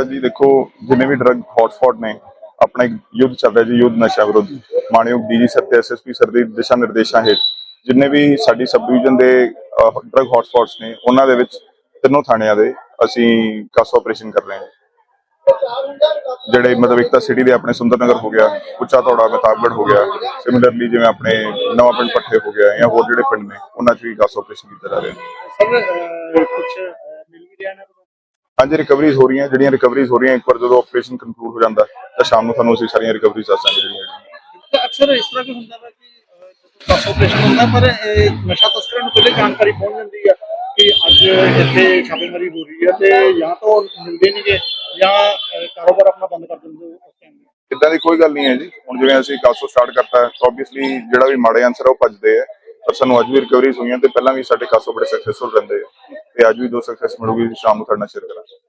ਤਾਂ ਜੀ ਦੇਖੋ, ਜਿੰਨੇ ਵੀ ਡਰੱਗ ਹੌਟਸਪੌਟ ਨੇ, ਆਪਣਾ ਇੱਕ ਯੁੱਧ ਚੱਲ ਰਿਹਾ ਜੀ, ਯੁੱਧ ਨਸ਼ਾ ਵਿਰੁੱਧ। ਮਾਨਯੋਗ ਡੀਜੀ ਸਰ ਐਸਐਸਪੀ ਸਰ ਦੇ ਦਿਸ਼ਾ ਨਿਰਦੇਸ਼ਾਂ ਹੇਠ, ਜਿੰਨੇ ਵੀ ਸਾਡੀ ਸਬ ਡਿਵੀਜ਼ਨ ਦੇ ਡਰੱਗ ਹੌਟਸਪੌਟਸ ਨੇ, ਉਹਨਾਂ ਦੇ ਵਿੱਚ ਤਿੰਨੋਂ ਥਾਣਿਆਂ ਦੇ ਅਸੀਂ ਕਸ ਆਪਰੇਸ਼ਨ ਕਰ ਰਹੇ ਹਾਂ। ਜਿਹੜੇ ਮਤਲਬ ਇੱਕ ਤਾਂ ਸਿਟੀ ਦੇ ਆਪਣੇ ਸੁੰਦਰਨਗਰ ਹੋ ਗਿਆ ਉੱਚਾ ਧੌੜਾ ਮਤਾਬਗੜ ਹੋ ਗਿਆ ਸਿਮਿਲਰਲੀ ਜਿਵੇਂ ਆਪਣੇ ਨਵਾਂ ਪਿੰਡ ਪੱਠੇ ਹੋ ਗਿਆ ਜਾਂ ਹੋਰ ਜਿਹੜੇ ਪਿੰਡ ਨੇ, ਉਹਨਾਂ 'ਚ ਵੀ ਕਸ ਆਪਰੇਸ਼ਨ ਕੀਤਾ ਜਾ ਰਿਹਾ ਹੈ ਸਰ ਕੁਝ ਮਿਲ ਵੀ ਰਿਹਾ ਨਾ ਹਾਂਜੀ ਰਿਕਵਰੀਜ਼ ਹੋ ਰਹੀਆਂ ਜਿਹੜੀਆਂ ਰਿਕਵਰੀਜ਼ ਹੋ ਰਹੀਆਂ ਇੱਕ ਵਾਰ ਜਦੋਂ ਆਪਰੇਸ਼ਨ ਕੰਕਲੂਡ ਹੋ ਜਾਂਦਾ ਤਾਂ ਸ਼ਾਮ ਨੂੰ ਤੁਹਾਨੂੰ ਅਸੀਂ ਸਾਰੀਆਂ ਰਿਕਵਰੀਜ਼ ਦੱਸਾਂਗੇ ਜਿਹੜੀਆਂ। ਅਕਸਰ ਇਸ ਤਰ੍ਹਾਂ ਵੀ ਹੁੰਦਾ ਵਾ ਕਿ ਜਦੋਂ ਆਪਰੇਸ਼ਨ ਹੁੰਦਾ ਪਰ ਇਹ ਨਸ਼ਾ ਤਸਕਰਾਂ ਨੂੰ ਪਹਿਲੇ ਜਾਣਕਾਰੀ ਪਹੁੰਚ ਜਾਂਦੀ ਆ ਕਿ ਅੱਜ ਇੱਥੇ ਛਾਪੇਮਾਰੀ ਹੋ ਰਹੀ ਹੈ ਤੇ ਜਾਂ ਤਾਂ ਮਿਲਦੇ ਨਹੀਂਗੇ ਜਾਂ ਕਾਰੋਬਾਰ ਆਪਣਾ ਬੰਦ ਕਰ ਦਿੰਦੇ ਉਸ ਟਾਈਮ ਇਦਾਂ ਦੀ ਕੋਈ ਗੱਲ ਨਹੀਂ ਹੈ ਜੀ। ਹੁਣ ਜਿਵੇਂ ਅਸੀਂ ਕਾਸੋ ਸਟਾਰਟ ਕਰਤਾ ਹੈ ਆਬਵੀਅਸਲੀ ਜਿਹੜਾ ਵੀ ਮਾੜੇ ਆਨਸਰ ਉਹ ਭੱਜਦੇ ਆ। ਪਰ ਸਾਨੂੰ ਅੱਜ ਵੀ ਰਿਕਵਰੀਜ਼ ਹੋਈਆਂ ਤੇ ਪਹਿਲਾਂ ਵੀ ਸਾਡੇ ਕਾਸੋ ਬੜੇ ਸਕਸੈਸਫੁਲ ਰਹਿੰਦੇ ਆ। ਤੇ ਅੱਜ ਵੀ ਦੋ ਸਕਸੈਸ ਮਿਲੂਗੀ ਸ਼ਾਮ ਨੂੰ ਤੁਹਾਡੇ ਨਾਲ ਸ਼ੇਅਰ ਕਰਾਂਗੇ।